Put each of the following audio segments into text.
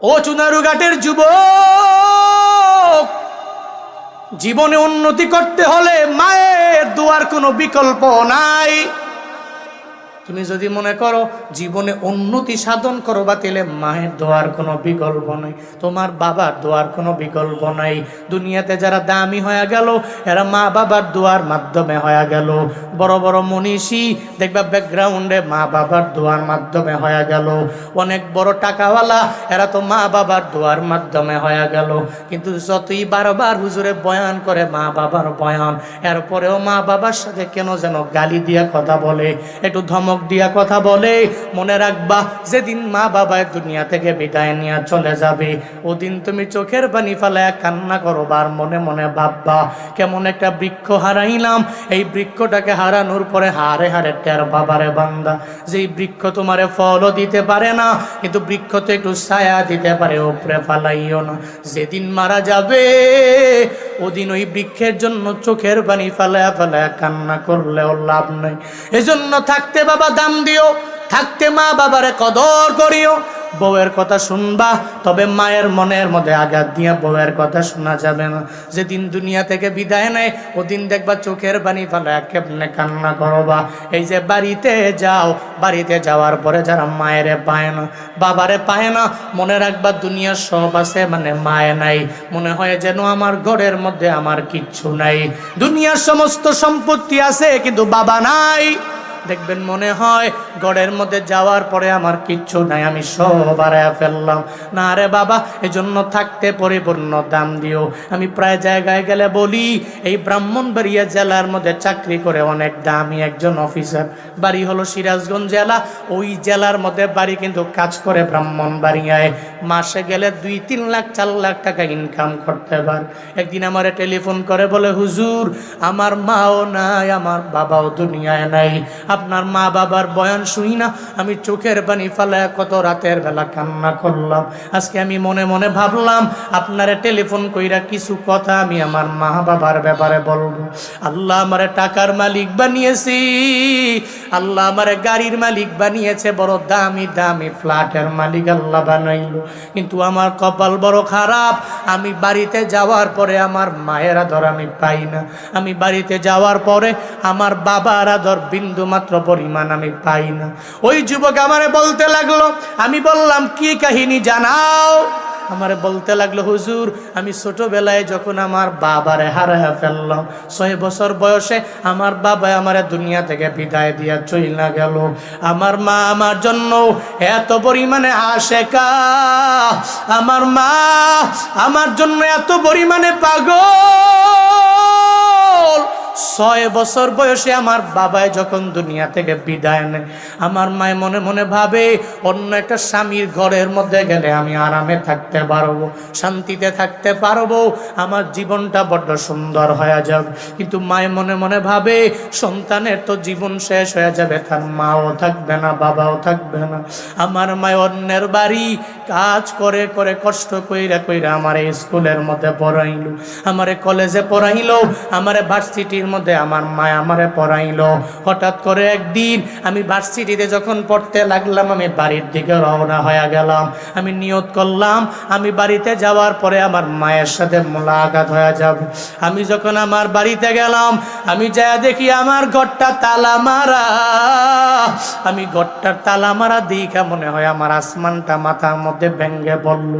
ও চুনারুঘাটের যুব জীবনে উন্নতি করতে হলে মায়ের দুয়ার কোনো বিকল্প নাই। তুমি যদি মনে করো জীবনে উন্নতি সাধন করো বা তেলে মায়ের দোয়ার কোনো বিকল্প নেই, তোমার বাবার দোয়ার কোনো বিকল্প নাই। দুনিয়াতে যারা দামি হয়ে গেল, এরা মা বাবার দোয়ার মাধ্যমে হয়ে গেল। বড় বড় মনীষী, দেখবা ব্যাকগ্রাউন্ডে মা বাবার দোয়ার মাধ্যমে হয়ে গেল। অনেক বড় টাকাওয়ালা, এরা তো মা বাবার দোয়ার মাধ্যমে হয়ে গেল। কিন্তু যতই বারবার হুজুরে বয়ান করে মা বাবার বয়ান এরপরেও মা বাবার সাথে কেন যেন গালি দিয়া কথা বলে, একটু ধমক দিয়া কথা বলে, মনে রাখবা, যেদিন মা বাবা দুনিয়া থেকে বিদায় নিয়ে চলে যাবে, ওদিন তুমি চোখের পানি ফেলায় কান্না করবার মনে মনে ভাববা, কেমন একটা বৃক্ষ হারাইলাম, এই বৃক্ষটাকে হারানোর পরে হারে হারে টের বাবারে বান্দা, যেই বৃক্ষ তোমারে ফলও দিতে পারে না, কিন্তু বৃক্ষ তো একটু ছায়া দিতে পারে, উপরে ফালাইও না। যেদিন মারা যাবে, ওদিন ওই বৃক্ষের জন্য চোখের পানি ফেলায়া ফেলায়া কান্না করলেও লাভ নেই। এজন্য থাকতে বাবা দাম দিও, থাকতে মা বাবারে কদর করিও। বউয়ের কথা শুনবা, তবে মায়ের মনের মধ্যে আঘাত দিয়া বউয়ের কথা শোনা যাবে না। যেদিন দুনিয়া থেকে বিদায় নেয়, ওদিন দেখবা চোখের পানি ফেলে কেমনে কান্না করবা। এই যে বাড়িতে যাও, বাড়িতে যাওয়ার পরে যারা মায়েরে পায় না, বাবারে পায় না, মনে রাখবা দুনিয়ার সব আছে মানে মায়ে নাই। মনে হয় যেন আমার ঘরের মধ্যে আমার কিচ্ছু নাই। দুনিয়ার সমস্ত সম্পত্তি আছে, কিন্তু বাবা নাই। দেখবেন মনে হয় গড়ের মধ্যে যাওয়ার পরে আমার কিচ্ছু নাই, আমি সব হারায় ফেললাম। না রে বাবা, এজন্য থাকতে পরিপূর্ণ দাম দিও। আমি প্রায় জায়গায় গেলে বলি, এই ব্রাহ্মণ ব্রাহ্মণবাড়িয়া জেলার মধ্যে চাকরি করে অনেক দামি একজন অফিসার। বাড়ি হলো সিরাজগঞ্জ জেলা, ওই জেলার মধ্যে বাড়ি কিন্তু কাজ করে ব্রাহ্মণবাড়িয়ায়। মাসে গেলে দুই, তিন লাখ, চার লাখ টাকা ইনকাম করতে পার। একদিন আমারে টেলিফোন করে বলে, হুজুর, আমার মাও নাই, আমার বাবাও দুনিয়ায় নাই। আপনার মা বাবার বয়ান শুই না, আমি চোখের পানি ফালায় কত রাতের বেলা কান্না করলাম। আজকে আমি মনে মনে ভাবলাম, আপনারে টেলিফোন কইরা কিছু কথা আমি আমার মা বাবার ব্যাপারে বলব। আল্লাহ আমারে টাকার মালিক বানিয়েছি, আল্লাহ আমারে গাড়ির মালিক বানিয়েছে, বড় দামি দামি ফ্ল্যাটের মালিক আল্লাহ বানাইল। কিন্তু আমার কপাল বড় খারাপ, আমি বাড়িতে যাওয়ার পরে আমার মায়ের আদর আমি পাই না। আমি বাড়িতে যাওয়ার পরে আমার বাবার আদর বিন্দু মাত্র পরিমাণ আমি পাই না। ওই যুবক আমারে বলতে লাগল, আমি বললাম, কি কাহিনী জানাও? আমারে বলতে লাগল, হুজুর, আমি ছোটবেলায় যখন আমার বাবারে হারায় ফেললাম, ছয় বছর বয়সে আমার বাবা আমারে দুনিয়া থেকে বিদায় দিয়া চইলা গেল। আমার মা আমার জন্য এত পরিমাণে আশেকা। আমার মা আমার জন্য এত পরিমাণে পাগল। ছয় বছর বয়সে আমার বাবাই যখন দুনিয়া থেকে বিদায় নেয়, আমার মায় মনে মনে ভাবে, অন্য একটা স্বামীর ঘরের মধ্যে গেলে আমি আরামে থাকতে পারব, শান্তিতে থাকতে পারব, আমার জীবনটা বড্ড সুন্দর হয়ে যাবে। কিন্তু মায় মনে মনে ভাবে, সন্তানের তো জীবন শেষ হয়ে যাবে, তার মাও থাকবে না, বাবাও থাকবে না। আমার মায় অন্যের বাড়ি কাজ করে করে, কষ্ট কইরা কইরা আমার স্কুলের মধ্যে পড়াইলো, আমারে কলেজে পড়াইলো, আমারে ভার্সিটির মধ্যে আমার মা আমারে পড়াইলো। হঠাৎ করে একদিন আমি ভার্সিটিতে যখন পড়তে লাগলাম, আমি বাড়ির দিকে রওনা হয়ে গেলাম। আমি নিয়ত করলাম, আমি বাড়িতে যাওয়ার পরে আমার মায়ের সাথে মোলাকাত হয়ে যাব। আমি যখন আমার বাড়িতে গেলাম, আমি যা দেখি আমার ঘরটা তালা মারা। আমি ঘরটার তালা মারা দিঘা মনে হয় আমার আসমানটা মাথার মধ্যে ভেঙ্গে বলল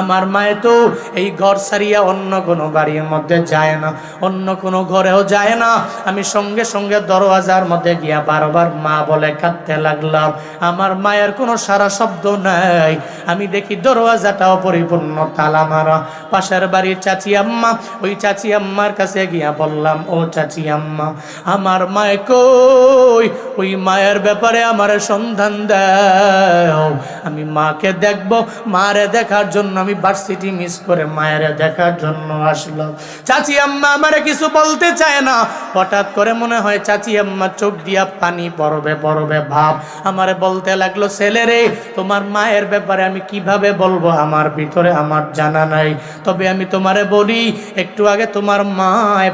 আমার মায়ে তো এই ঘর সারিয়া অন্য কোনো বাড়ির মধ্যে যায় না, অন্য কোনো ঘরেও যায় না। আমি সঙ্গে সঙ্গে দরওয়াজার মধ্যে গিয়া বারবার মা বলে কাঁদতে লাগলাম। আমার মায়ের কোনো সারা শব্দ নাই। আমি দেখি দরওয়াজাটাও পরিপূর্ণ তালা মারা পাশের বাড়ির চাচি আম্মা, ওই চাচি আম্মার কাছে গিয়া বললাম, ও চাচি আম্মা, আমার মায় কই? ওই মায়ের ব্যাপারে আমার সন্ধান দাও। আমি মাকে দেখব, মারে দেখার জন্য আমি ভার্সিটি মিস করে মায়ের দেখার জন্য আসলাম। চাচি আম্মা আমারে কিছু বলতে চায় না। হঠাৎ করে মনে হয়, চাচি, আম্মা চোখ দিয়া পানি পড়বে পড়বে ভাব। আমারে বলতে লাগল, ছেলে রে, তোমার মায়ের ব্যাপারে আমি কীভাবে বলব? আমার ভিতরে আমার জানা নাই। তবে আমি তোমারে বলি, একটু আগে তোমার মা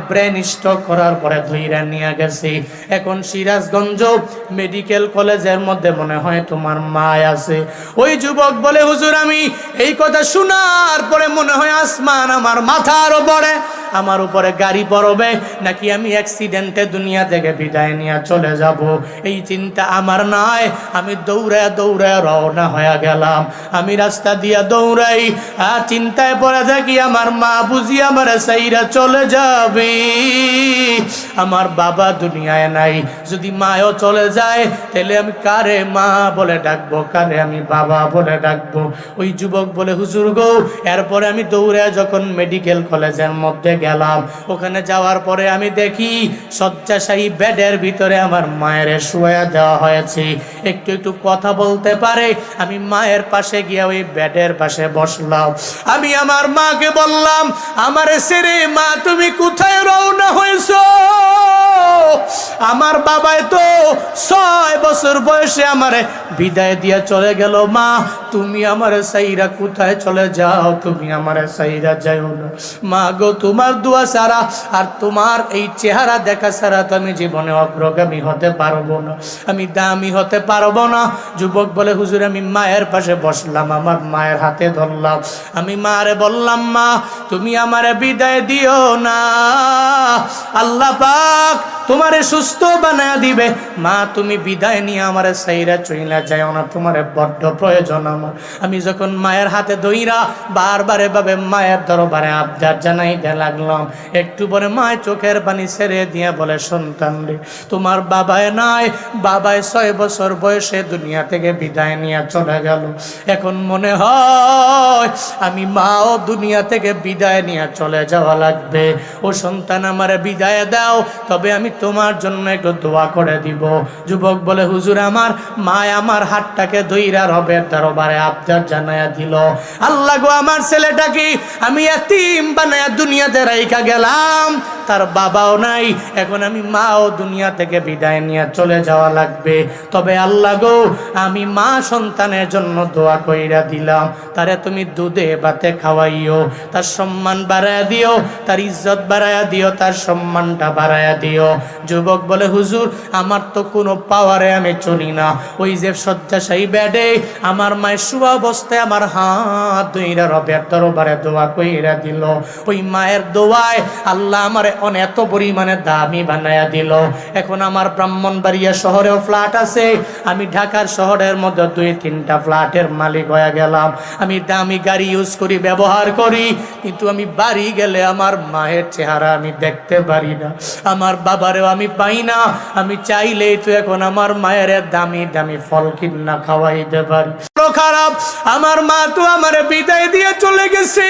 ব্রেন স্ট্রোক করার পরে ধইরা নিয়ে গেছে। এখন সিরাজগঞ্জ মেডিকেল কলেজের মধ্যে মনে হয় তোমার মা আছে। ওই যুবক বলে, হুজুর, আমি এই কথা শোনার পরে মনে হয় আসমান আমার মাথার উপরে, আমার উপরে গাড়ি পড়বে, নাকি আমি অ্যাক্সিডেন্টে দুনিয়া থেকে বিদায় নিয়ে চলে যাব। এই চিন্তা আমার নাই। আমি দৌড়ে দৌড়ে রওনা হয়ে গেলাম। আমি রাস্তা দিয়া দৌড়াই। আর চিন্তায় পড়ে থাকি, আমার মা বুঝি আমার সাইরা চলে যাবে। আমার বাবা দুনিয়ায় নাই। যদি মায়ও চলে যায়, তাহলে আমি কারে মা বলে ডাকবো? কারে আমি বাবা বলে ডাকবো? ওই যুবক বলে, হুজুর গো, এরপরে আমি দৌড়ে যখন মেডিকেল কলেজের মধ্যে গেলাম, ওখানে যাওয়ার পরে আমি দেখি শয্যাশায়ী বেডের ভিতরে আমার মায়ের শুয়ে দেওয়া হয়েছে। একটু একটু কথা বলতে পারে, আমি মায়ের পাশে গিয়ে ওই বেডের পাশে বসলাম। আমি আমার মাকে বললাম, আমার সেরে মা, তুমি কোথায় রওনা হয়েছো? আমার বাবাই তো ছয় বছর বয়সে আমারে বিদায় দিয়ে চলে গেল, মা, তুমি আমার সাইরা কোথায় চলে যাও? তুমি আমার সাইরা যাও না। মা গো, তোমার দোয়া সারা আর তোমার এই চেহারা দেখা ছাড়া তো আমি জীবনে অগ্রগামী হতে পারব না। আমি দামি হতে পারব না। যুবক বলে, হুজুর, আমি মায়ের পাশে বসলাম, আমার মায়ের হাতে ধরলাম। আমি মারে বললাম, মা, তুমি আমারে বিদায় দিও না। আল্লাহ পাক তোমারে সুস্থ বানায় দিবে। মা, তুমি বিদায় নিয়ে আমারে সাইরা চইলা যায় না। তোমারে বড্ড প্রয়োজন আমার। আমি যখন মায়ের হাতে দইরা বারবার এভাবে মায়ের দরবারে আবদার জানাইতে লাগলাম, একটু পরে মায়ের চোখের পানি ছেড়ে দিয়ে বলে, সন্তান রে, তোমার বাবায় নাই। বাবায় ছয় বছর বয়সে দুনিয়া থেকে বিদায় নিয়ে চলে গেল। এখন মনে হয় আমি মাও দুনিয়া থেকে বিদায় নিয়ে চলে যাওয়া লাগবে। ও সন্তান আমারে বিদায় দাও, তবে আমি তোমার জন্য একটু দোয়া করে দিব। যুবক বলে, হুজুর আমার মা আমার হাতটাকে দইরা রবের দরবারে আবদার জানায়া দিল। আল্লাহ গো, আমার ছেলেটাকে আমি এতিম বানায়া দুনিয়াতে রাইখা গেলাম। তার বাবাও নাই, এখন আমি মাও দুনিয়া থেকে বিদায় নিয়ে চলে যাওয়া লাগবে। তবে আল্লাহ গো, আমি মা সন্তানের জন্য দোয়া কইরা দিলাম, তারে তুমি দুধে বাতে খাওয়াইও, তার সম্মান বাড়ায়া দিও, তার ইজ্জত বাড়ায়া দিও, তার সম্মানটা বাড়ায়া দিও। যুবক বলে, হুজুর, আমার তো কোনো পাওয়ারে আমি চলি না। ওই যে শয্যাশায়ী বেডে আমার মায়ের শুয়া অবস্থায় আমার হাত দুইরা রবের দরবারে দোয়া কইরা দিল। ওই মায়ের দোয়ায় আল্লাহ আমারে অনেক এত পরিমাণে দামি বানায়া দিল। এখন আমার ব্রাহ্মণবাড়িয়া শহরেও ফ্ল্যাট আছে। আমি ঢাকার শহরের মধ্যে দুই, তিনটা ফ্ল্যাটের মালিক হয়ে গেলাম। আমি দামি গাড়ি ইউজ করি, ব্যবহার করি, কিন্তু আমি বাড়ি গেলে আমার মায়ের চেহারা আমি দেখতে পারি না। আমার বাবারেও আমি পাই না। আমি চাইলেই তো এখন আমার মায়ের দামি দামি ফল কিনা খাওয়াইতে পারি। খারাপ, আমার মা তো আমার বিদায় দিয়ে চলে গেছে।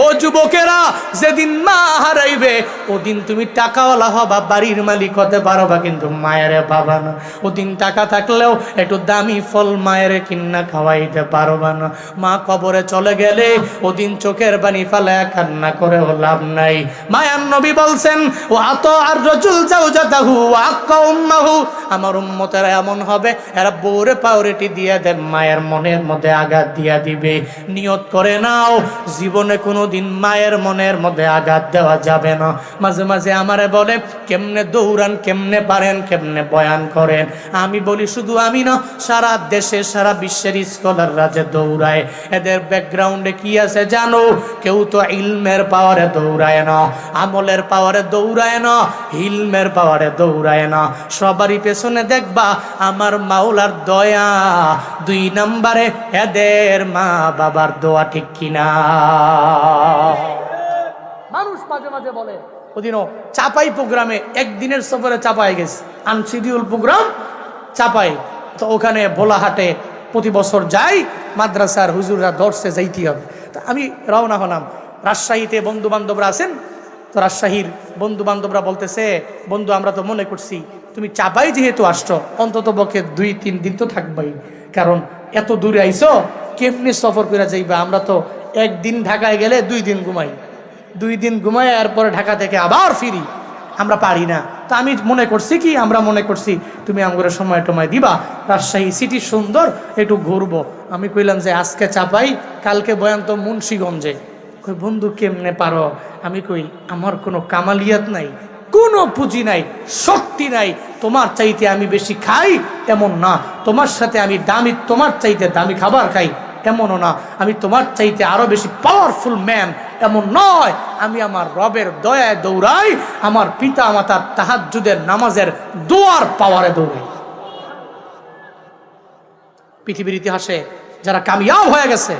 ও যুবকেরা, যেদিন মা হারাইবে, ওদিন তুমি টাকাওয়ালা হবা, বাড়ির মালিক হতে পারবা কিন্তু মায়ের পাবা না। ওদিন টাকা থাকলেও একটু দামি ফল মায়ের কিন্না খাওয়াইতে পারবা না। মা কবরে চলে গেলে ওদিন চোখের বাণী ফালায় কান্না করে লাভ নাই। মায়ান নবী বলছেন, ও আত আর রজুল যাও যাতাহু আক্কা উম্মাহু। আমার উম্মতেরা এমন হবে, এরা বউরে পাউরেটি দিয়ে দেন, মায়ের মনের মধ্যে আঘাত দিয়া দিবে। নিয়ত করে নাও জীবনে কোনোদিন মায়ের মনের মধ্যে আঘাত দেওয়া যাবে না। মাঝে মাঝে আমারে বলে, কেমনে দৌড়ান, কেমনে পারেন, কেমনে বয়ান করেন? আমি বলি, শুধু আমি না, সারা দেশে, সারা বিশ্বের স্কলাররা যে দৌড়ায়, এদের ব্যাকগ্রাউন্ডে কি আছে জানো? কেউ তো ইলমের পাওয়ারে দৌড়ায় না, আমলের পাওয়ারে দৌড়ায় না হিলমের পাওয়ারে দৌড়ায় না। সবারই পেছনে দেখবা, আমার মাওলার দয়া, দুই নম্বরে এদের মা বাবার দোয়া ঠিক কিনা? মানুষ মাঝে মাঝে বলে, ওদিনও চাপাই প্রোগ্রামে একদিনের সফরে চাপাই গেছে। Unschedule programme Chapai. তো ওখানে ভোলাহাটে প্রতি বছর যাই, মাদ্রাসার হুজুররা ধরছে যাইতে হবে। তা আমি রওনা হলাম। রাজশাহীতে বন্ধু বান্ধবরা আছেন। তো রাজশাহীর বন্ধু বান্ধবরা বলতেছে, বন্ধু, আমরা তো মনে করছি, তুমি চাপাই যেহেতু আসছো, অন্তত পক্ষে দুই, তিন দিন তো থাকবাই। কারণ এত দূরে আইছো, কেমনি সফর করে যাইবা? আমরা তো একদিন ঢাকায় গেলে দুই দিন ঘুমাই। দুই দিন ঘুমাই এরপরে ঢাকা থেকে আবার ফিরি। আমরা পারি না। তো আমি মনে করছি কি? আমরা মনে করছি, তুমি আমাকে সময় টময় দিবা। রাজশাহী সিটি সুন্দর, একটু ঘুরবো। আমি কইলাম যে, আজকে চাপাই, কালকে বয়ান তো মুন্সীগঞ্জে। কই, বন্ধু, কেমনে পারো? আমি কই, আমার কোনো কামালিয়াত নাই, কোনো পুঁজি নাই, শক্তি নাই। তোমার চাইতে আমি বেশি খাই এমন না। তোমার সাথে আমি দামি, তোমার চাইতে দামি খাবার খাই। এমনও না। আমি তোমার চাইতে আরও বেশি পাওয়ারফুল ম্যান এমন নয়। আমি আমার রবের দয়ায় দৌড়াই, আমার পিতা মাতার তাহাজ্জুদের নামাজের দোয়ার পাওয়ারে দৌড়াই। পৃথিবীর ইতিহাসে যারা কামিয়াব হয়ে গেছে,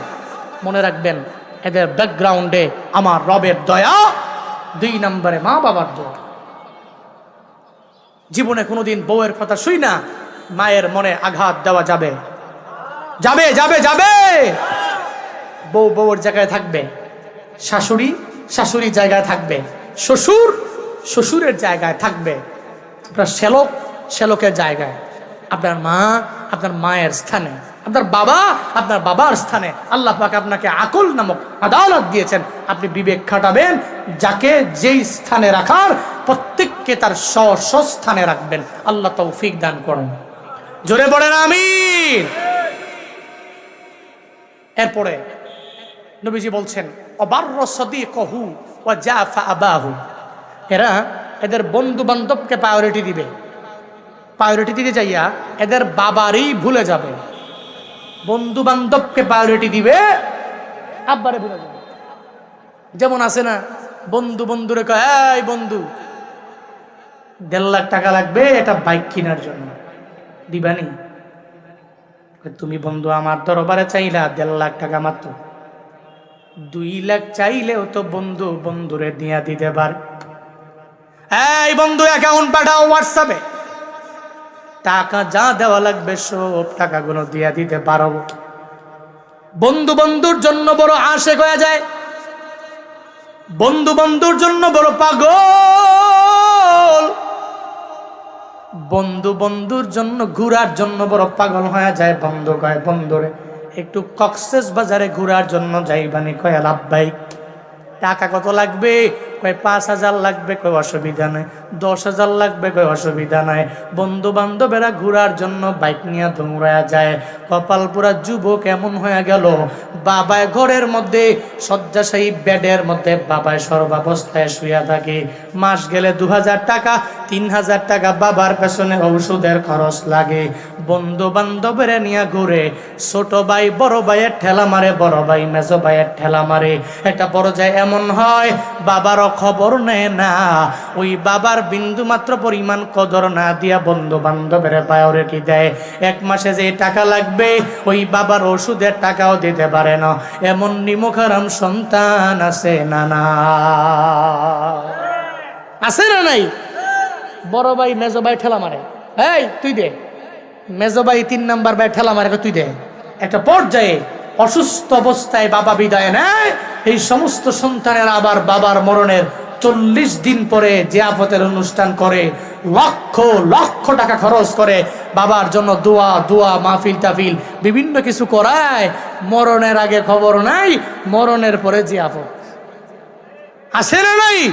মনে রাখবেন, এদের ব্যাকগ্রাউন্ডে আমার রবের দয়া দুই নম্বরে মা বাবার দোয়া। জীবনে কোনোদিন বউয়ের কথা শুই না, মায়ের মনে আঘাত দেওয়া যাবে। যাবে যাবে যাবে। বউ বউর জায়গায় থাকবে। শাশুড়ি শাশুড়ির জায়গায় থাকবে। শ্বশুর শ্বশুরের জায়গায় থাকবে। আপনার শ্যালক শ্যালকের জায়গায়। আপনার মা আপনার মায়ের স্থানে। আপনার বাবা আপনার বাবার স্থানে। আল্লাহ পাক আপনাকে আকল নামক আদালত দিয়েছেন। আপনি বিবেক খাটাবেন। যাকে যেই স্থানে রাখার প্রত্যেককে তার স্ব স্থানে রাখবেন। আল্লাহ তৌফিক দান করুন। জোরে পড়েন আমিন। এরপরে নবীজি বলছেন, অবার্র সদি কহু ও জাফা আবাহু। এরা এদের বন্ধু বান্ধবকে প্রায়োরিটি দিবে। প্রায়োরিটি দিতে যাইয়া এদের বাবারই ভুলে যাবে। বন্ধু বান্ধবকে প্রায়োরিটি দিবে, আব্বারে ভুলে যাবে। যেমন আছে না, বন্ধু বন্ধুরে কয় বন্ধু, দেড় লাখ টাকা লাগবে, এটা বাইক কেনার জন্য। দিবানি? তুমি বন্ধু, আমার দরবারে চাইলা দেড় লাখ টাকা মাত্র। দুই লাখ চাইলেও তো বন্ধু, বন্ধুরে দিয়া দিতে পারে। এই বন্ধু অ্যাকাউন্ট পাঠাও হোয়াটসঅ্যাপে টাকা যা দেওয়া লাগবে, সব টাকাগুলো দিয়া দিতে পারো। বন্ধু বন্ধুর জন্য বড় আশেক হয়ে যায়। বন্ধু বন্ধুর জন্য বড় পাগল। বন্ধু বন্ধুর জন্য, ঘুরার জন্য বড় পাগল হয়ে যায় বন্ধ কয়, বন্ধুরে, একটু কক্সেস বাজারে ঘুরার জন্য যাইবানি কয় লাভবাইক টাকা কত লাগবে? কয়, পাঁচ হাজার লাগবে কয়, অসুবিধা নাই। দশ হাজার লাগবে কয়, অসুবিধা নাই। বন্ধু বান্ধবেরা ঘোরার জন্য বাইক নিয়ে দৌড়ায় যায়। কপাল পুরা যুবক এমন হয়ে গেল, বাবায় ঘরের মধ্যে, শয্যাশায়ী বেডের মধ্যে বাবায় সর্বাবস্থায় শুয়ে থাকে। মাস গেলে দু হাজার টাকা, তিন হাজার টাকা বাবার পেছনে ঔষধের খরচ লাগে। বন্ধু বান্ধবেরা নিয়ে ঘুরে, ছোট ভাই, বড় ভাইয়ের ঠেলা মারে, বড় ভাই, মেজো ভাইয়ের ঠেলা মারে। একটা বড় যায় এমন হয় বাবারও খবর নেয় না। ওই বাবার বিন্দু মাত্র পরিমাণ কদর না দিয়া বন্ধু বান্ধবের প্রায়োরিটি দেয়? এক মাসে যে টাকা লাগবে, ওই বাবার ওষুধের টাকাও দিতে পারে না। এমন নিমখারাম সন্তান আছে না না। আছে না নাই? বড় ভাই, মেজো ভাই ঠেলা মারে। এই, তুই দে। মেজো ভাই তিন নাম্বার ভাই ঠেলা মারে, তুই দে। একটা পর্যায়ে অসুস্থ অবস্থায় বাবা বিদায় নেয়। এই সমস্ত সন্তানের আবার বাবার মরণের চল্লিশ দিন পরে জিয়াফতের অনুষ্ঠান করে। লক্ষ লক্ষ টাকা খরচ করে। বাবার জন্য দোয়া দোয়া, মাহফিল টাফিল বিভিন্ন কিছু করায়। মরণের আগে খবর নাই, মরণের পরে জিয়াফত। আসে না নাই?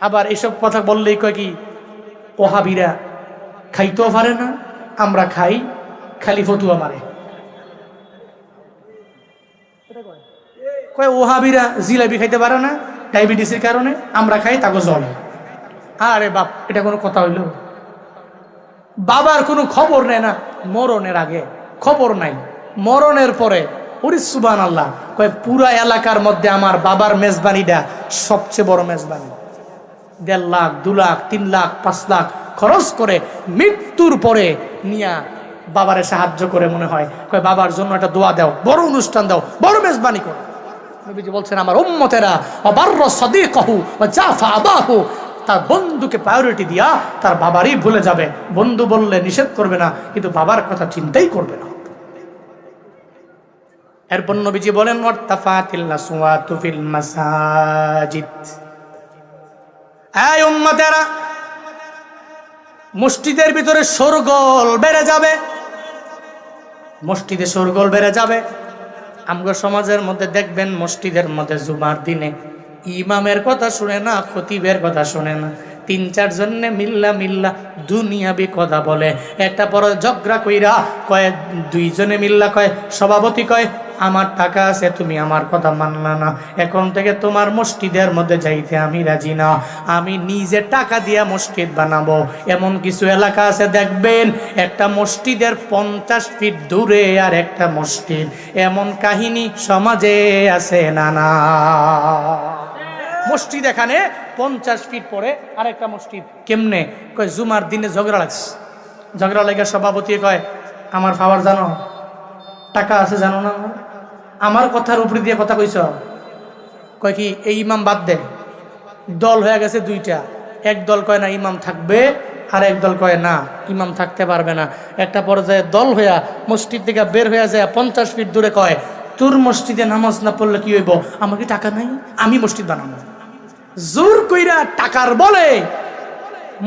আবার এসব কথা বললেই কয় কি, ওহাবিরা, খাইতেও পারে না, আমরা খাই, খালি ফতুয়া মারে। কয়, ওহাবিরা জিলাপি খাইতে পারে না, ডায়াবেটিসের কারণে আমরা খাই, তাকে জল। আরে বাপ, এটা কোনো কথা হইল? বাবার কোনো খবর নেয় না, মরণের আগে। খবর নাই। মরণের পরে, ওরে সুবান আল্লাহ কয়, পুরা এলাকার মধ্যে আমার বাবার মেজবানিটা সবচেয়ে বড় মেজবানি। দেড় লাখ, দু লাখ, তিন লাখ, পাঁচ লাখ খরচ করে মৃত্যুর পরে নিয়া বাবারে সাহায্য করে মনে হয়। কয়, বাবার জন্য একটা দোয়া দাও, বড় অনুষ্ঠান দাও, বড় মেজবানি করো। নবীজি বলছেন, আমার উম্মতেরা, অবার্র সদিকহু বা জাফা আবাহু, তার বন্ধুকে প্রায়োরিটি দিয়া তার বাবারই ভুলে যাবে। বন্ধু বললে নিষেধ করবে না, কিন্তু বাবার কথা চিন্তাই করবে না। এরপর নবীজি বলেন মসজিদের ভিতরে সরগোল বেড়ে যাবে। মসজিদে সরগোল বেড়ে যাবে। আমগো সমাজের মধ্যে দেখবেন মসজিদের মধ্যে জুমার দিনে ইমামের কথা শুনে না, খতিবের কথা শুনে না। তিন চার জনে মিল্লা মিল্লা দুনিয়াবি কথা বলে। একটা বড় ঝগড়া কইরা কয়, দুইজনে মিল্লা কয়, সভাপতি কয় আমার টাকা আছে, তুমি আমার কথা মানলা না। এখন থেকে তোমার মসজিদের মধ্যে যাইতে আমি রাজি না। আমি নিজে টাকা দিয়া মসজিদ বানাবো। এমন কিছু এলাকা আছে, দেখবেন, একটা মসজিদের পঞ্চাশ ফিট দূরে আর একটা মসজিদ। এমন কাহিনী সমাজে আছে না না। মসজিদ এখানে পঞ্চাশ ফিট পরে আরেকটা মসজিদ। কেমনে? কয়, জুমার দিনে ঝগড়া লাগছে। ঝগড়া লাগে সভাপতি কয়, আমার খাবার জানো? টাকা আছে জানো না? আমার? কথার উপরে দিয়ে কথা কইছ? কয় কি, এই ইমাম বাদ দে। দল হয়ে গেছে দুইটা। এক দল কয় না ইমাম থাকবে, আর এক দল কয় না, ইমাম থাকতে পারবে না। একটা পর্যায়ে দল হইয়া মসজিদ থেকে বের হইয়া যায় পঞ্চাশ ফিট দূরে কয়, তোর মসজিদে নামাজ না পড়লে কি হইব? আমার কি টাকা নাই? আমি মসজিদ বানাবো। জোর কইরা টাকার বলে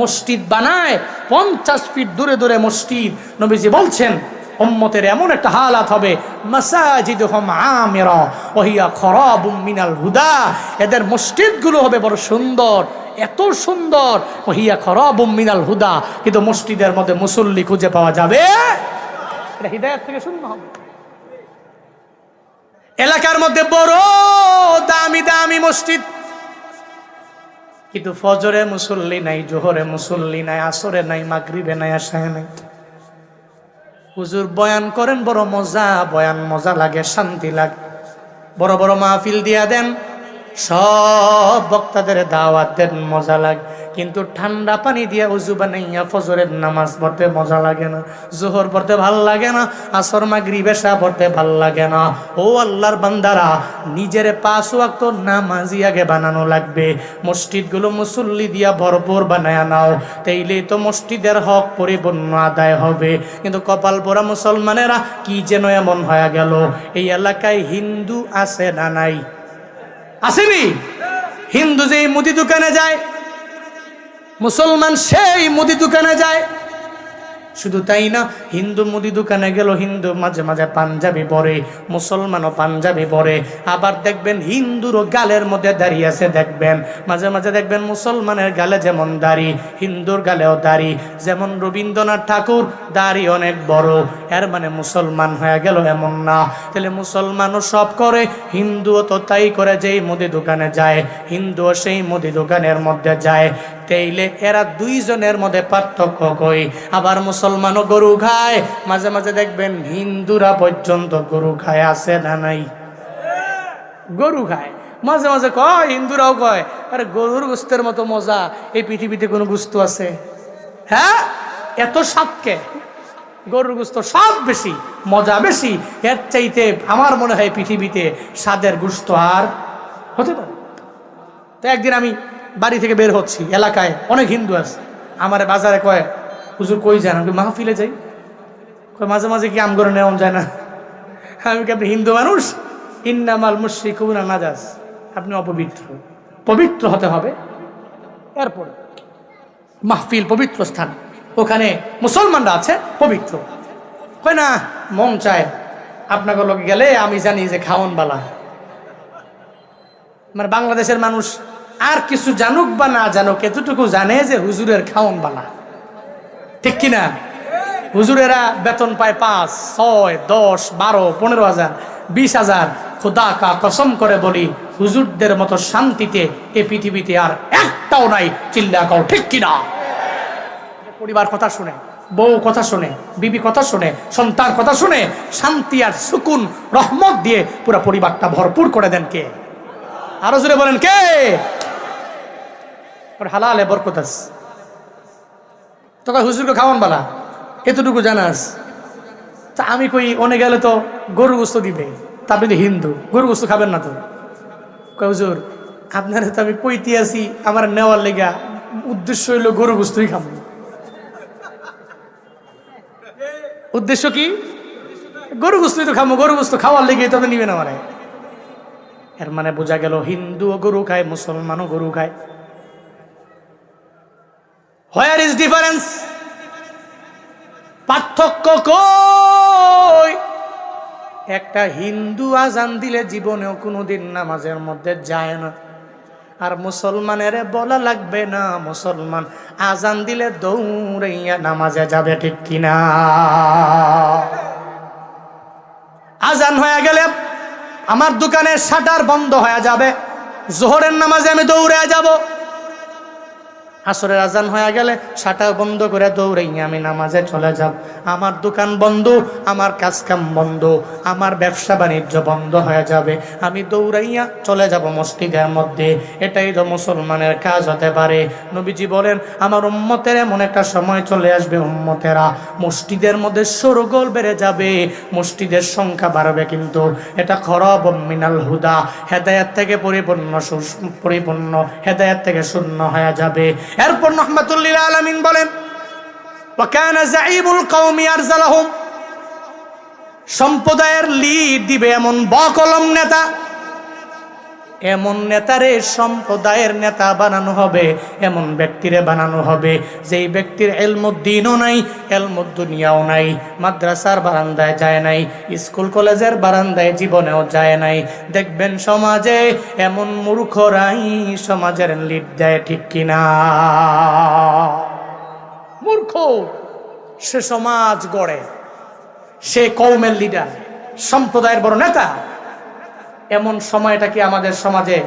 মসজিদ বানায়। পঞ্চাশ ফিট দূরে দূরে মসজিদ। নবীজি বলছেন উম্মতের এমন একটা হালাত হবে মাসাজিদ হম আমেরা, ওহিয়া খরাবুম মিনাল হুদা, এদের মসজিদগুলো হবে বড় সুন্দর, এত সুন্দর, ওহিয়া খরাবুম মিনাল হুদা, কিন্তু মসজিদের মধ্যে মুসল্লি খুঁজে পাওয়া যাবে? হৃদয়ের থেকে শূন্য হবে। এলাকার মধ্যে বড় দামি দামি মসজিদ। কিন্তু ফজরে মুসল্লি নাই, জোহরে মুসল্লি নাই, আসরে নাই, মাগরিবে নাই, আশায় নাই। হুজুর বয়ান করেন, বড় মজা, বয়ান মজা লাগে, শান্তি লাগে। বড় বড় মাহফিল দিয়া দেন সব বক্তাদের দাওয়াত দেন, মজা লাগে। কিন্তু ঠান্ডা পানি দিয়ে উজু বানাইয়া ফজরের নামাজ পড়তে মজা লাগে না, জোহর পড়তে ভালো লাগে না, আসর মাগরি বেশা পড়তে ভালো লাগে না। ও আল্লাহর বান্দারা, নিজের পাঁচ ওয়াক্ত নামাজি আগে বানানো লাগবে। মসজিদগুলো মুসল্লি দিয়া ভরপুর বানায় নাও। তাইলে তো মসজিদের হক পরিপূর্ণ আদায় হবে। কিন্তু কপাল পোড়া মুসলমানেরা কি যেন এমন হয়ে গেল? এই এলাকায় হিন্দু আছে না নাই? আসেনি? হিন্দু যে মুদি দোকানে যায় মুসলমান সেই মুদি দোকানে যায় শুধু তাই না, হিন্দু মুদি দোকানে গেল হিন্দু, মাঝে মাঝে পাঞ্জাবি পরে, মুসলমানও পাঞ্জাবি পরে। আবার দেখবেন হিন্দুরও গালের মধ্যে দাঁড়িয়ে আছে, দেখবেন। মাঝে মাঝে দেখবেন মুসলমানের গালে যেমন দাড়ি, হিন্দুর গালেও দাড়ি। যেমন রবীন্দ্রনাথ ঠাকুর, দাড়ি অনেক বড়। এর মানে মুসলমান হয়ে গেল এমন না। তাহলে মুসলমানও সব করে, হিন্দুও তো তাই করে যেই মুদি দোকানে যায়, হিন্দুও সেই মুদি দোকানের মধ্যে যায়। তাইলে এরা দুইজনের মধ্যে পার্থক্য কই? আবার মুসলমানও গরু খায়, মাঝে মাঝে দেখবেন হিন্দুরা পর্যন্ত গরু খায়, আছে না নাই? গরু খায়। মাঝে মাঝে কয়, হিন্দুরাও কয়, আরে গরুর গুস্তের মতো মজা, এই পৃথিবীতে কোনো গুস্ত আছে? হ্যাঁ? এত সাতকে গরুর গুস্ত সব বেশি, মজা বেশি, এর চাইতে আমার মনে হয় পৃথিবীতে স্বাদের গুস্ত আর হতে পারে। তো একদিন আমি বাড়ি থেকে বের হচ্ছি, এলাকায় অনেক হিন্দু আছে। আমার বাজারে কয় হুজুর কই যান? আমি মাহফিলে যাই। মাঝে মাঝে কি আম করে নেওয়া যায় না? আমি কি আপনি হিন্দু মানুষ? ইন্নামাল মুশ্রিকুনা নাজাস আপনি অপবিত্র। পবিত্র হতে হবে। এরপরে মাহফিল পবিত্র স্থান। ওখানে মুসলমানরা আছে, পবিত্র। কয় না, মন চায় আপনাকে লোক গেলে আমি জানি যে খাওয়ান বালা। মানে বাংলাদেশের মানুষ আর কিছু জানুক বা না জানুক, এতটুকু জানে যে হুজুরের খাওন বালা। ঠিক কিনা? হুজুরেরা বেতন পায় পাঁচ, ছয়, দশ, বারো, পনেরো হাজার, বিশ হাজার। খোদা কা কসম করে বলি, হুজুরদের মতো শান্তিতে এ পৃথিবীতে আর একটাও নাই, চিল্লা কাও, ঠিক কিনা? পরিবার কথা শুনে, বউ কথা শুনে, বিবি কথা শুনে, সন্তান কথা শুনে শান্তি আর সুকুন, রহমত দিয়ে পুরো পরিবারটা ভরপুর করে দেন কে? আরও জোরে বলেন কে? হালালে বরকত তোকে হুজুরকে খাওয়ান বালা, এতটুকু জানাস তা আমি কই, অনে গেলে তো গরু গোস্ত দিবে, তা আপনি তো হিন্দু গরু গোস্ত খাবেন না তো? হুজুর, আপনার তো আমি কইতে আছি, আমার নেওয়ার লেগা উদ্দেশ্য হইল গরু গোস্তই খাব। উদ্দেশ্য কি? গরু গোস্তই তো খাব গরু গোস্ত খাওয়ার লেগে তবে নিবে না মানে এর মানে বোঝা গেল, হিন্দুও গরু খায়, মুসলমানও গরু খায়। হোয়ার ইজ ডিফারেন্স পার্থক্য কই? একটা হিন্দু আজান দিলে জীবনেও কোনোদিন নামাজের মধ্যে যায় না। আর মুসলমানের বলা লাগবে না, মুসলমান আজান দিলে দৌড়াইয়া নামাজে যাবে ঠিক কিনা? আজান হয়ে গেলে আমার দোকানের শাটার বন্ধ হয়ে যাবে। জোহরের নামাজে আমি দৌড়ে যাব। আসরের আজান হয়ে গেলে সাটা বন্ধ করে দৌড়াইয়া আমি নামাজে চলে যাব। আমার দোকান বন্ধ, আমার কাজকাম বন্ধ, আমার ব্যবসা বাণিজ্য বন্ধ হয়ে যাবে। আমি দৌড়াইয়া চলে যাব মসজিদের মধ্যে। এটাই তো মুসলমানের কাজ হতে পারে। নবীজি বলেন, আমার উম্মতের এমন একটা সময় চলে আসবে, উম্মতেরা মসজিদের মধ্যে সরগোল বেড়ে যাবে। মসজিদের সংখ্যা বাড়বে কিন্তু। এটা খরব মিনাল হুদা। হেদায়াত থেকে পরিপূর্ণ পরিপূর্ণ হেদায়াত থেকে শূন্য হয়ে যাবে। এরপর রহমাতুল্লিল আলমিন বলেন সম্প্রদায়ের লিড দিবে এমন বকলম নেতা এমন নেতারে সম্প্রদায়ের নেতা বানানো হবে, এমন ব্যক্তিরে বানানো হবে, যেই ব্যক্তির এলমুদ্দিনও নাই, এলমুদ্দুনিয়াও নাই, মাদ্রাসার বারান্দায় যায় নাই, স্কুল কলেজের বারান্দায় জীবনেও যায় নাই। দেখবেন সমাজে এমন মূর্খরাই সমাজের লিড দেয় ঠিক কিনা? মূর্খ, সে সমাজ গড়ে, সে কৌমের লিডার সম্প্রদায়ের বড় নেতা। এমন সময়টা কি আমাদের সমাজে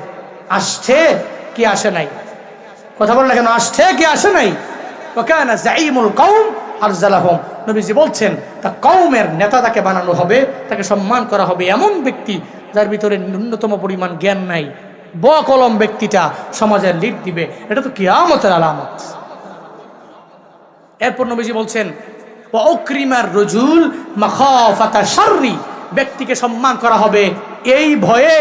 আসছে কি আসে নাই? কথা বল না কেন, আসছে কি আসে নাই? ওকানা জাইমুল কৌম আর জালাহম নবীজি বলছেন, তা কৌমের নেতা তাকে বানানো হবে, তাকে সম্মান করা হবে এমন ব্যক্তি যার ভিতরে ন্যূনতম পরিমাণ জ্ঞান নাই। ব কলম ব্যক্তিটা সমাজের লিড দিবে। এটা তো কিয়ামতের আলামত। এরপর নবীজি বলছেন অক্রিমার রজুল মাখাফাতা শাররি। ব্যক্তিকে সম্মান করা হবে। এই ভয়ে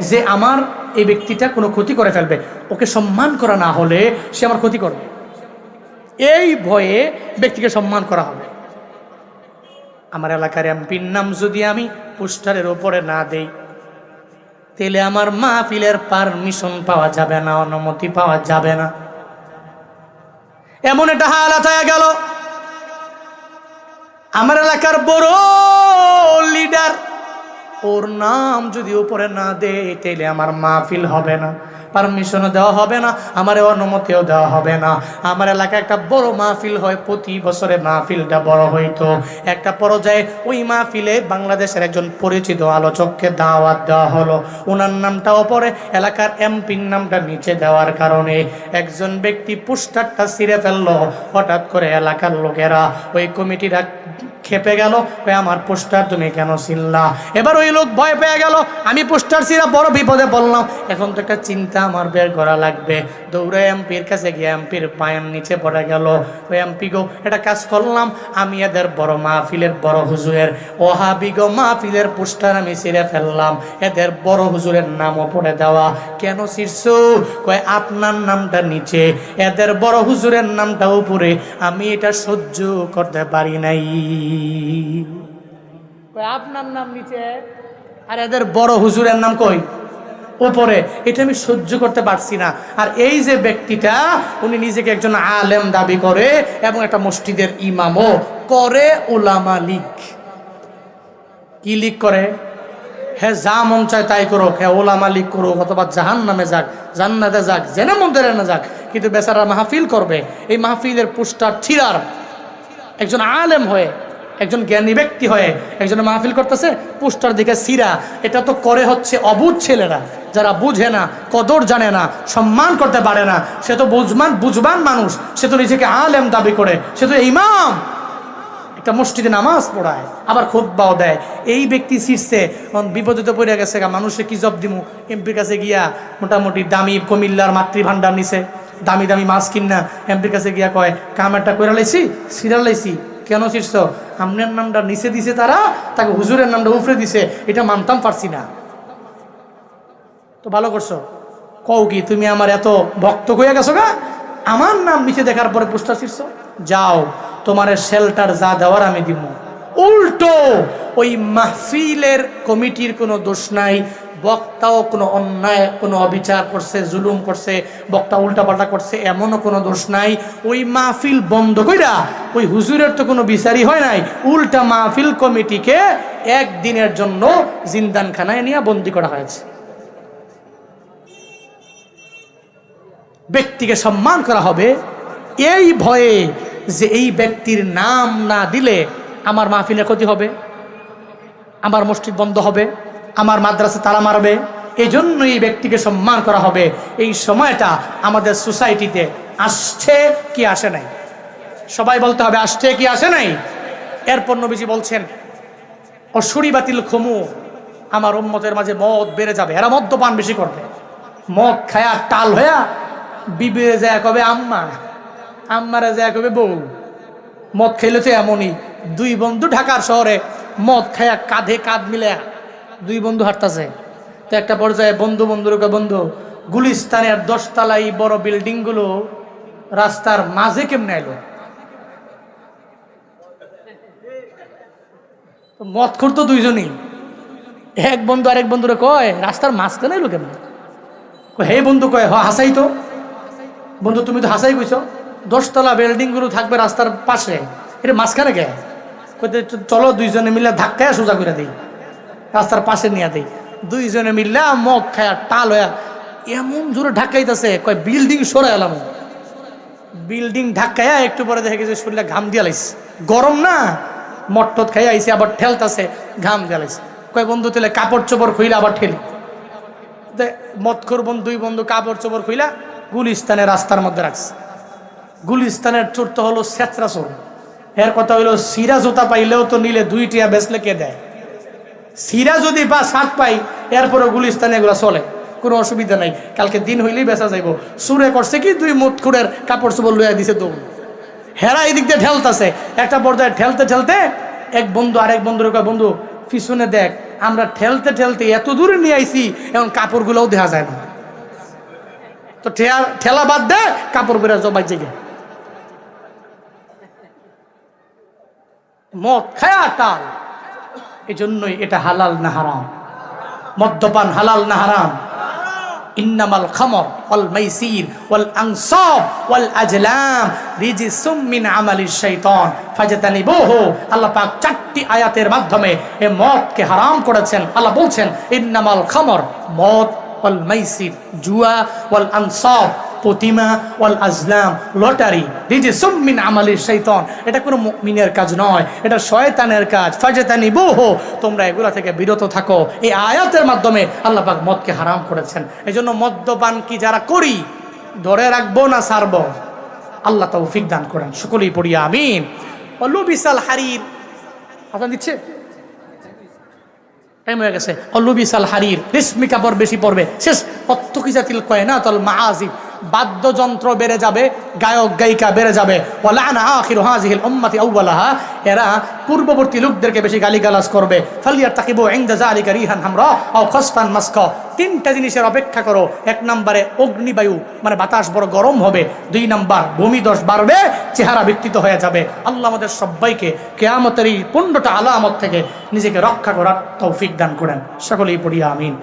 যে আমার এই ব্যক্তিটা কোনো ক্ষতি করে ফেলবে, ওকে সম্মান করা না হলে সে আমার ক্ষতি করবে। এই ভয়ে ব্যক্তিকে সম্মান করা হবে। আমার এলাকার এমপির নাম যদি আমি পোস্টারের ওপরে না দেই, তাহলে আমার মাহফিলের পারমিশন পাওয়া যাবে না, অনুমতি পাওয়া যাবে না। এমন একটা হালাত হয়ে গেল। আমার এলাকার বড় লিডার ওর নাম যদি ওপরে না দেয় তাইলে আমার মাহফিল হবে না। পারমিশনও দেওয়া হবে না, আমার অনুমতিও দেওয়া হবে না। আমার এলাকায় একটা বড় মাহফিল হয়, প্রতি বছরে মাহফিলটা বড় হইতো। একটা পর্যায়ে ওই মাহফিলে বাংলাদেশের একজন পরিচিত আলোচককে দাওয়াত দেওয়া হলো। ওনার নামটা ওপরে এলাকার এমপির নামটা নিচে দেওয়ার কারণে একজন ব্যক্তি পোস্টারটা ছিঁড়ে ফেলল। হঠাৎ করে এলাকার লোকেরা ওই কমিটিরা খেপে গেল আমার পোস্টার তুমি কেন ছিললা এবার ওই লোক ভয় পেয়ে গেল, আমি পোস্টার ছিঁড়া বড় বিপদে বললাম এখন তো একটা চিন্তা আমার বের করা লাগবে। দৌড়ে এমপির কাছে গিয়ে এমপির পায়ের নিচে পড়ে গেল। ওই এমপি গো এটা কাজ করলাম, আমি এদের বড় মাহফিলের বড় হুজুরের ওহাবি গো, মাহফিলের পোস্টার আমি ছিঁড়ে ফেললাম। এদের বড় হুজুরের নামও পড়ে দেওয়া। কেন শীর্ষ কয়, আপনার নামটা নিচে, এদের বড় হুজুরের নামটা উপরে। আমি এটা সহ্য করতে পারি নাই। আপনার নাম নিচে, আর এদের বড় হুজুরের নাম কই? উপরে। এটা আমি সহ্য করতে পারছি না। আর এই যে ব্যক্তিটা, উনি নিজেকে একজন আলেম দাবি করে এবং একটা মসজিদের ইমামও করে ওলামা লিগ। কি লিগ করে? হ্যাঁ যা মন চায় তাই করুক হ্যাঁ ওলামা লিগ করুক, অথবা জাহান নামে যাক, জান্নাতে যাক জেনে মন্দিরে না যাক, কিন্তু বেচারা মাহফিল করবে। এই মাহফিলের পোস্টার ছিড়ার একজন আলেম হয়ে একজন জ্ঞানী ব্যক্তি হয়ে একজন মাহফিল করতেছে, পোস্টার দিকে সিরা। এটা তো করে হচ্ছে অবুধ ছেলেরা, যারা বুঝে না, কদর জানে না, সম্মান করতে পারে না। সে তো বুঝমান, বুঝবান মানুষ, সে তো নিজেকে আলেম দাবি করে, সে তো ইমাম। একটা মসজিদে নামাজ পড়ায়, আবার খোদবাও দেয়। এই ব্যক্তি শীর্ষে বিপদে তো পড়ে গেছে মানুষে কি জব দিমু? এমপির কাছে গিয়া মোটামুটি দামি কুমিল্লার মাতৃভাণ্ডার নিছে, দামি দামি মাছ কিনা। এমপির কাছে গিয়া কয় কামারটা করে লাইছি সিরিয়াল লাইছি, কেন শীর্ষ আমনের নামটা নিচে দিছে তারা, তাকে হুজুরের নামটা উফরে দিছে। এটা মানতাম পারছি না। তো ভালো করছ? কও কি, তুমি আমার এত ভক্ত হয়ে গেছো গা? আমার নাম নিচে দেখার পরে পোস্টার শীর্ষ যাও, তোমার শেল্টার যা দেওয়ার আমি দিব উল্টো, ওই মাহফিলের কমিটির কোনো দোষ নাই। বক্তাও কোনো অন্যায়, কোনো অবিচার করছে, জুলুম করছে, বক্তা উল্টাপাল্টা করছে, এমনও কোনো দোষ নাই। ওই মাহফিল বন্ধ কইরা ওই হুজুরের তো কোনো বিচারই হয় নাই। উল্টা মাহফিল কমিটিকে একদিনের জন্য জিন্দানখানায় নিয়ে বন্দি করা হয়েছে। ব্যক্তিকে সম্মান করা হবে। এই ভয়ে যে এই ব্যক্তির নাম না দিলে আমার মাহফিলের ক্ষতি হবে, আমার মসজিদ বন্ধ হবে। আমার মাদ্রাসা তালা মারবে। এই জন্য এই ব্যক্তিকে সম্মান করা হবে। এই সময়টা আমাদের সোসাইটিতে আসছে কি আসে নাই? সবাই বলতে হবে, আসছে কি আসে নাই? এরপর নবীজি বলছেন, অসুরি বাতিল খমু, আমার উম্মতের মাঝে মদ বেড়ে যাবে। এরা মদ্যপান বেশি করবে। মদ খায়া টাল হইয়া বিবে যায় কবে আম্মা আম্মারা যায় কবে বউ। মদ খেলে তো এমনই। দুই বন্ধু ঢাকার শহরে মদ খায়া কাঁধে কাঁধ মিলে দুই বন্ধু হাঁটতাছে। তো একটা পর্যায়ে বন্ধু বন্ধুর কয়, বন্ধু গুলিস্তানের দশতলা এই বড় বিল্ডিংগুলো রাস্তার মাঝে কেমনে এলো তো মদ করতো দুইজনই। এক বন্ধু আরেক বন্ধুরে কয় রাস্তার মাঝখানে এলো কেমন? হে বন্ধু কয় হ হাসাই তো বন্ধু তুমি তো হাসাই কইছো। দশতলা বিল্ডিংগুলো থাকবে রাস্তার পাশে। এটা মাঝখানে কে? চলো দুইজনে মিলে ধাক্কায় সোজা করে দিই। রাস্তার পাশে নিয়ে দিই। দুইজনে মিললে মদ খায়া টাল হয়ে এমন জোরে ঢাকাইতেছে, কয় বিল্ডিং সরে এলাম। বিল্ডিং ঢাকায়া একটু পরে দেখে গেছে শরীরে ঘাম দিয়া লাইছে। গরম না মট্টত খাইয়া আইসে আবার ঠেলতাছে, ঘাম দিয়া লাইছে। কয় বন্ধু তেলে কাপড় চোপড় খুইলে আবার ঠেলি। মৎখর বন্ধু, দুই বন্ধু কাপড় চোপড় খুইলা গুলিস্তানে রাস্তার মধ্যে রাখছে। গুলিস্তানের চোর তো হলো সেচরা চোর এর কথা হইল, সিরা জুতা পাইলেও তো নিলে দুই টিয়া বেচলে কে দেয়? সিরা যদি বা শার্ট পাই এরপরে গুলিস্তানে এগুলো চলে। কোনো অসুবিধা নাই। কালকে দিন হইলেই বেচা যাইব। সুরে করছে কি দুই মুতখুরের কাপড় চোপড় লইয়া দিছে দৌড়। হেরা এদিক দিয়ে ঠেলতেছে। একটা পর্যায়ে ঠেলতে ঠেলতে এক বন্ধু আরেক বন্ধুর কয়, বন্ধু, পিছনে দেখ, আমরা ঠেলতে ঠেলতে এত দূরে নিয়ে আইছি, এখন কাপড়গুলোও দেখা যায় না। তো ঠেলা বাদ দে, কাপড় বেড়া জবাই জেগে। মদ খায়া টাল। এই জন্যই এটা হালাল না হারাম। মদ্যপান হালাল না হারাম। ইন্নামাল ওয়াল ওয়াল আজলাম মিন আল্লাহ চারটি আয়াতের মাধ্যমে মদকে হারাম করেছেন। আল্লাহ বলছেন মদ জুয়া ওয়াল আনসাব। প্রতিমা ওয়াল আজলাম, লটারি। রিজিসুম মিন আমালিশ শাইতান, এটা কোনো মুমিনের কাজ নয়, এটা শয়তানের কাজ। ফাজতানিবুহু তোমরা এগুলা থেকে বিরত থাকো। এই আয়াতের মাধ্যমে আল্লাহ পাক মদকে হারাম করেছেন। এই জন্য মদ্যপান কি যারা করি, ধরে রাখব না ছাড়বো আল্লাহ তৌফিক দান করেন। সকলেই পড়িয়া আমিন। অলু বিশাল হারির আপনার দিচ্ছে? টাইম হয়ে গেছে। অলু বিশাল হারির রেশমি কাপড় বেশি পড়বে। শেষ অত্য কি জাতিল কয় না তল মাহাজিব বাদ্যযন্ত্র বেড়ে যাবে, গায়ক, গায়িকা বেড়ে যাবে। এরা পূর্ববর্তী লোকদেরকে বেশি গালিগালাজ করবে। ফালিয়ার তাকিবু তিনটা জিনিসের অপেক্ষা করো। এক নম্বরে অগ্নিবায়ু মানে বাতাস বড় গরম হবে। দুই নম্বর ভূমি দশ বাড়বে, চেহারা বিকৃত হয়ে যাবে। আল্লাহ আমাদের সবাইকে কেয়ামতের এই পনেরোটা আলামত থেকে নিজেকে রক্ষা করার তৌফিক দান করেন। সকলেই পড়িয়া আমিন।